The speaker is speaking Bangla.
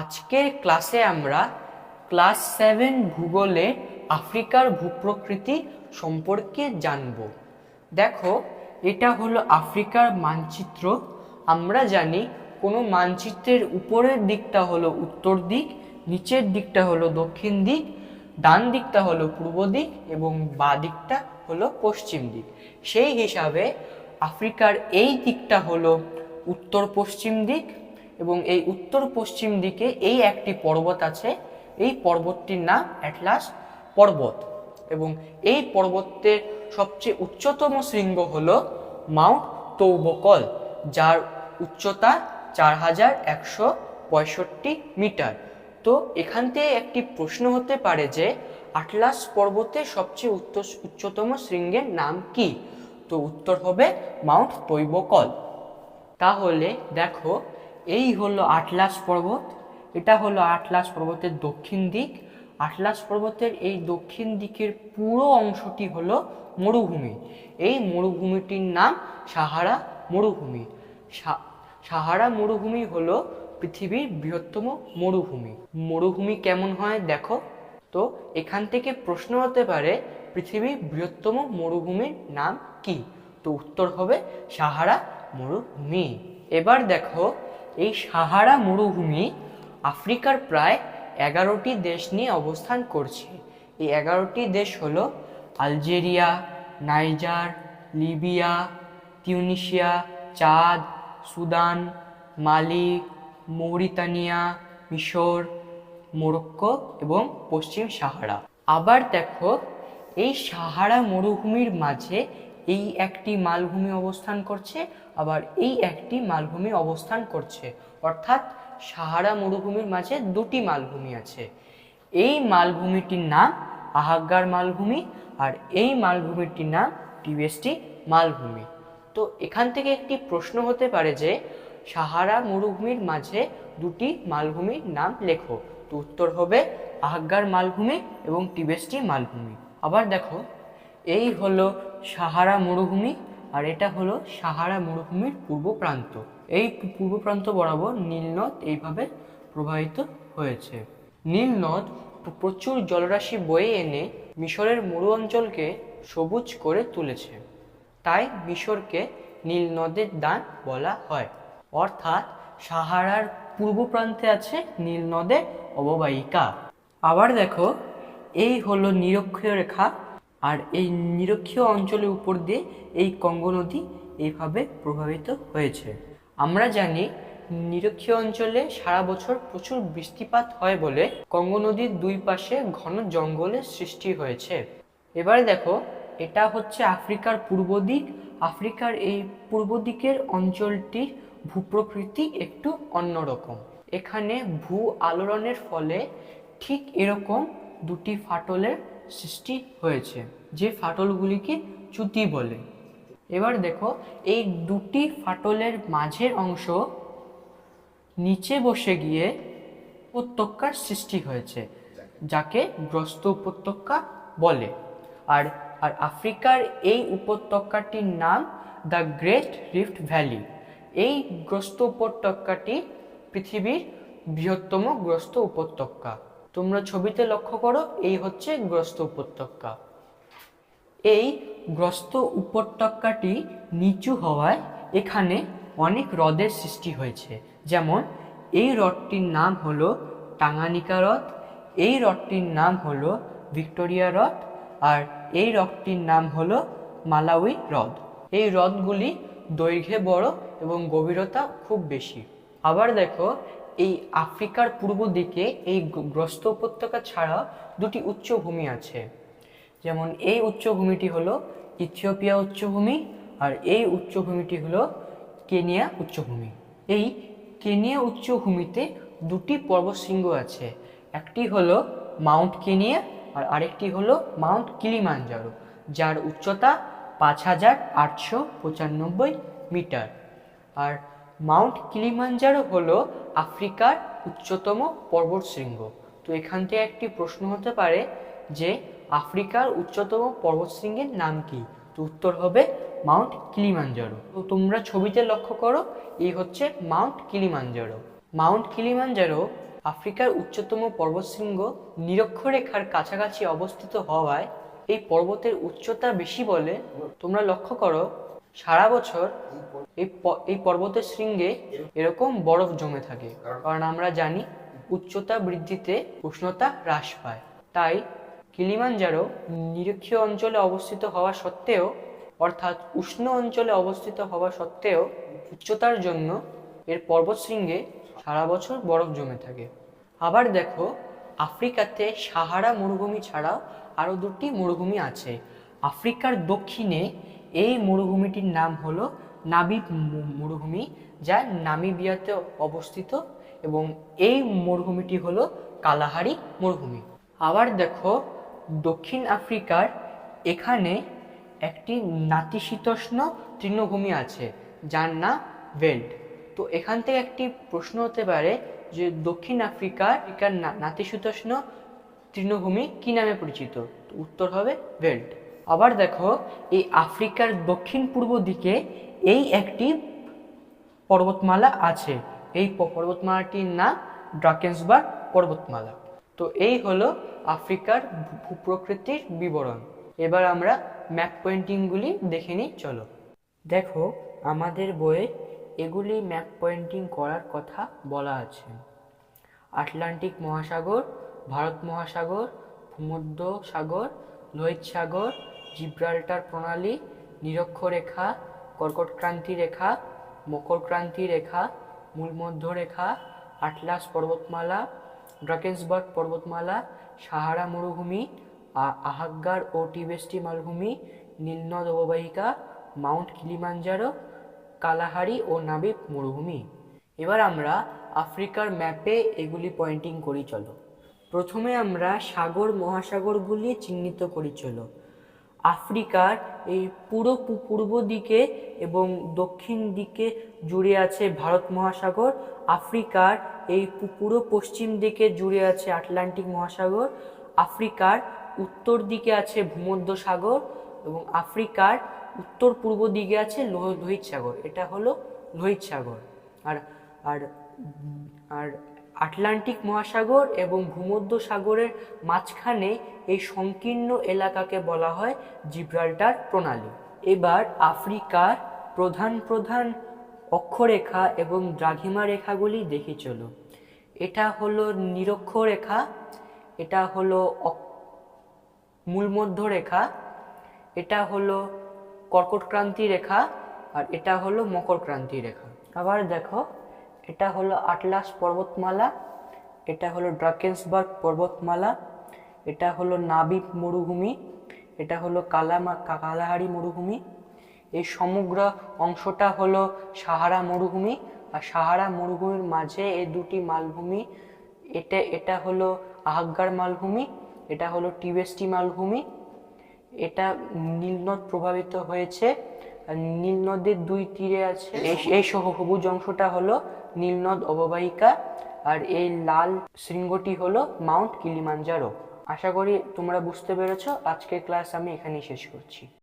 আজকের ক্লাসে আমরা ক্লাস সেভেন ভূগোলে আফ্রিকার ভূপ্রকৃতি সম্পর্কে জানব। দেখো, এটা হলো আফ্রিকার মানচিত্র। আমরা জানি কোনো মানচিত্রের উপরের দিকটা হলো উত্তর দিক, নিচের দিকটা হলো দক্ষিণ দিক, ডান দিকটা হলো পূর্ব দিক এবং বাঁ দিকটা হলো পশ্চিম দিক। সেই হিসাবে আফ্রিকার এই দিকটা হলো উত্তর পশ্চিম দিক এবং এই উত্তর পশ্চিম দিকে এই একটি পর্বত আছে। এই পর্বতটির নাম অ্যাটলাস পর্বত এবং এই পর্বতের সবচেয়ে উচ্চতম শৃঙ্গ হল মাউন্ট তৌবকল, যার উচ্চতা চার হাজার একশো পঁয়ষট্টি মিটার। তো এখান থেকে একটি প্রশ্ন হতে পারে যে আটলাস পর্বতের সবচেয়ে উত্তর, উচ্চতম শৃঙ্গের নাম কি? তো উত্তর হবে মাউন্ট তৈবকল। তাহলে দেখো এই হলো আটলাস পর্বত, এটা হলো আটলাস পর্বতের দক্ষিণ দিক। আটলাস পর্বতের এই দক্ষিণ দিকের পুরো অংশটি হলো মরুভূমি। এই মরুভূমিটির নাম সাহারা মরুভূমি। সাহারা মরুভূমি হলো পৃথিবীর বৃহত্তম মরুভূমি। মরুভূমি কেমন হয় দেখো। তো এখান থেকে প্রশ্ন হতে পারে, পৃথিবীর বৃহত্তম মরুভূমির নাম কি? তো উত্তর হবে সাহারা মরুভূমি। এবার দেখো এই সাহারা মরুভূমি আফ্রিকার প্রায় এগারোটি দেশ নিয়ে অবস্থান করছে। এই এগারোটি দেশ হলো আলজেরিয়া, নাইজার, লিবিয়া, তিউনিশিয়া, চাঁদ, সুদান, মালি, মৌরিতানিয়া, মিশর, মোরক্কো এবং পশ্চিম সাহারা। আবার দেখো, এই সাহারা মরুভূমির মাঝে এই একটি মালভূমি অবস্থান করছে, আবার এই একটি মালভূমি অবস্থান করছে। অর্থাৎ সাহারা মরুভূমির মাঝে দুটি মালভূমি আছে। এই মালভূমিটির নাম আহাগ্গার মালভূমি আর এই মালভূমিটির নাম টিবেস্টি মালভূমি। তো এখান থেকে একটি প্রশ্ন হতে পারে যে, সাহারা মরুভূমির মাঝে দুটি মালভূমির নাম লেখো। তো উত্তর হবে আহাগ্গার মালভূমি এবং টিবেস্টি মালভূমি। আবার দেখো, এই হলো সাহারা মরুভূমি আর এটা হলো সাহারা মরুভূমির পূর্ব প্রান্ত। এই পূর্ব প্রান্ত বরাবর নীলনদ এইভাবে প্রবাহিত হয়েছে। নীলনদ প্র- প্রচুর জলরাশি বয়ে এনে মিশরের মরু অঞ্চলকে সবুজ করে তুলেছে। তাই মিশরকে নীল নদের দান বলা হয়। অর্থাৎ সাহারার পূর্ব প্রান্তে আছে নীল নদের অববাহিকা। আবার দেখো, এই হলো নিরক্ষীয় রেখা আর এই নিরক্ষীয় অঞ্চলের উপর দিয়ে এই কঙ্গো নদী এইভাবে প্রভাবিত হয়েছে। আমরা জানি নিরক্ষীয় অঞ্চলে সারা বছর প্রচুর বৃষ্টিপাত হয় বলে কঙ্গো নদীর দুই পাশে ঘন জঙ্গলের সৃষ্টি হয়েছে। এবারে দেখো, এটা হচ্ছে আফ্রিকার পূর্ব দিক। আফ্রিকার এই পূর্ব দিকের অঞ্চলটির ভূপ্রকৃতি একটু অন্যরকম। এখানে ভূ আলোড়নের ফলে ঠিক এরকম দুটি ফাটলের সৃষ্টি হয়েছে, যে ফাটলগুলিকে চ্যুতি বলে। এবার দেখো, এই দুটি ফাটলের মাঝের অংশ নিচে বসে গিয়ে উপত্যকার সৃষ্টি হয়েছে, যাকে গ্রস্ত উপত্যকা বলে। আর আর আফ্রিকার এই উপত্যকাটির নাম দ্য গ্রেট রিফট ভ্যালি। এই গ্রস্ত উপত্যকাটি পৃথিবীর বৃহত্তম গ্রস্ত উপত্যকা। তোমরা ছবিতে লক্ষ্য করো, এই হচ্ছে গ্রস্ত উপত্যকা। এই গ্রস্ত উপত্যকাটি নিচু হওয়ায় এখানে অনেক হ্রদের সৃষ্টি হয়েছে। যেমন, এই হ্রদটির নাম হলো টাঙ্গানিকা হ্রদ, এই হ্রদটির নাম হলো ভিক্টোরিয়া হ্রদ, আর এই হ্রদটির নাম হলো মালাউই হ্রদ। এই হ্রদগুলি দৈর্ঘ্যে বড় এবং গভীরতা খুব বেশি। আবার দেখো এই আফ্রিকার পূর্ব দিকে এই গ্রস্ত উপত্যকা ছাড়া দুটি উচ্চভূমি আছে। যেমন এই উচ্চভূমিটি হলো ইথিওপিয়া উচ্চভূমি আর এই উচ্চভূমিটি হলো কেনিয়া উচ্চভূমি। এই কেনিয়া উচ্চভূমিতে দুটি পর্বতশৃঙ্গ আছে। একটি হলো মাউন্ট কেনিয়া আর আরেকটি হলো মাউন্ট কিলিমাঞ্জারো, যার উচ্চতা পাঁচ হাজার আটশো পঁচানব্বই মিটার। আর মাউন্ট কিলিমাঞ্জারো হলো আফ্রিকার উচ্চতম পর্বতশৃঙ্গ তো এখান থেকে একটি প্রশ্ন হতে পারে যে, আফ্রিকার উচ্চতম পর্বতশৃঙ্গের নাম কি? তো উত্তর হবে মাউন্ট কিলিমাঞ্জারো। তো তোমরা ছবিতে লক্ষ্য করো, এই হচ্ছে মাউন্ট কিলিমাঞ্জারো। মাউন্ট কিলিমাঞ্জারো আফ্রিকার উচ্চতম পর্বতশৃঙ্গ নিরক্ষরেখার কাছাকাছি অবস্থিত হওয়ায় এই পর্বতের উচ্চতা বেশি বলে তোমরা লক্ষ্য করো, সারা বছর এই পর্বতের শৃঙ্গে এরকম বরফ জমে থাকে। কারণ আমরা জানি উচ্চতা বৃদ্ধিতে উষ্ণতা হ্রাস পায়। তাই কিলিমানজারো নিরক্ষীয় অঞ্চলে অবস্থিত হওয়া সত্ত্বেও, অর্থাৎ উষ্ণ অঞ্চলে অবস্থিত হওয়া সত্ত্বেও উচ্চতার জন্য এর পর্বতশৃঙ্গে সারা বছর বরফ জমে থাকে। আবার দেখো, আফ্রিকাতে সাহারা মরুভূমি ছাড়াও আরও দুটি মরুভূমি আছে। আফ্রিকার দক্ষিণে এই মরুভূমিটির নাম হলো নাবিব মরুভূমি, যা নামিবিয়াতে অবস্থিত এবং এই মরুভূমিটি হলো কালাহারি মরুভূমি। আবার দেখো, দক্ষিণ আফ্রিকার এখানে একটি নাতিশীতোষ্ণ তৃণভূমি আছে, যার নাম ভেল্ট তো এখান থেকে একটি প্রশ্ন হতে পারে যে দক্ষিণ আফ্রিকার নাতিশীতোষ্ণ তৃণভূমি কি নামে পরিচিত? উত্তর হবে ভেল্ট আবার দেখো, এই আফ্রিকার দক্ষিণ পূর্ব দিকে এই একটি পর্বতমালা আছে। এই পর্বতমালাটির নাম ড্রাকেন্সবার্গ পর্বতমালা। তো এই হলো আফ্রিকার ভূপ্রকৃতির বিবরণ। এবার আমরা ম্যাপ পয়েন্টিংগুলি দেখে নিই, চলো। দেখো, আমাদের বইয়ে এগুলি ম্যাপ পয়েন্টিং করার কথা বলা আছে। আটলান্টিক মহাসাগর, ভারত মহাসাগর ভূমধ্য সাগর লোহিত সাগর জিব্রাল্টার প্রণালী, নিরক্ষরেখা, কর্কটক্রান্তি রেখা, মকরক্রান্তি রেখা মূলমধ্য রেখা আটলাস পর্বতমালা, ড্রাকেন্সবার্গ পর্বতমালা, সাহারা মরুভূমি আহাগ্গার ও টিবেস্টি মালভূমি, নীলনদ অববাহিকা, মাউন্ট কিলিমাঞ্জারো, কালাহারি ও নাবিব মরুভূমি। এবার আমরা আফ্রিকার ম্যাপে এগুলি পয়েন্টিং করি চলো। প্রথমে আমরা সাগর, মহাসাগরগুলি চিহ্নিত করি চলো। আফ্রিকার এই পুরো পূর্ব দিকে এবং দক্ষিণ দিকে জুড়ে আছে ভারত মহাসাগর, আফ্রিকার এই পুরো পশ্চিম দিকে জুড়ে আছে আটলান্টিক মহাসাগর, আফ্রিকার উত্তর দিকে আছে ভূমধ্য সাগর এবং আফ্রিকার উত্তর পূর্ব দিকে আছে লোহ- লোহিত সাগর। এটা হলো লোহিত সাগর। আর আর আর আটলান্টিক মহাসাগর এবং ভূমধ্য সাগরের মাঝখানে এই সংকীর্ণ এলাকাকে বলা হয় জিব্রাল্টার প্রণালী। এবার আফ্রিকার প্রধান প্রধান অক্ষরেখা এবং দ্রাঘিমা রেখাগুলি দেখে চলো। এটা হলো নিরক্ষরেখা, এটা হলো মূলমধ্য রেখা এটা হলো কর্কটক্রান্তি রেখা আর এটা হলো মকরক্রান্তি রেখা। আবার দেখো এটা হলো আটলাস পর্বতমালা, এটা হলো ড্রাকেন্সবার্গ পর্বতমালা, এটা হলো নাবিব মরুভূমি, এটা হলো কালামা কালাহারি মরুভূমি। এই সমগ্র অংশটা হলো সাহারা মরুভূমি, আর সাহারা মরুভূমির মাঝে এই দুটি মালভূমি, এটা এটা হলো আহাগ্গার মালভূমি, এটা হলো টিবেস্টি মালভূমি। এটা নীলনদ প্রভাবিত হয়েছে আর নীলনদের দুই তীরে আছে। এই সবুজ অংশটা হলো নীলনদ অববাহিকা আর এই লাল শৃঙ্গটি হলো মাউন্ট কিলিমাঞ্জারো। আশা করি তোমরা বুঝতে পেরেছ, আজকের ক্লাস আমি এখানেই শেষ করছি।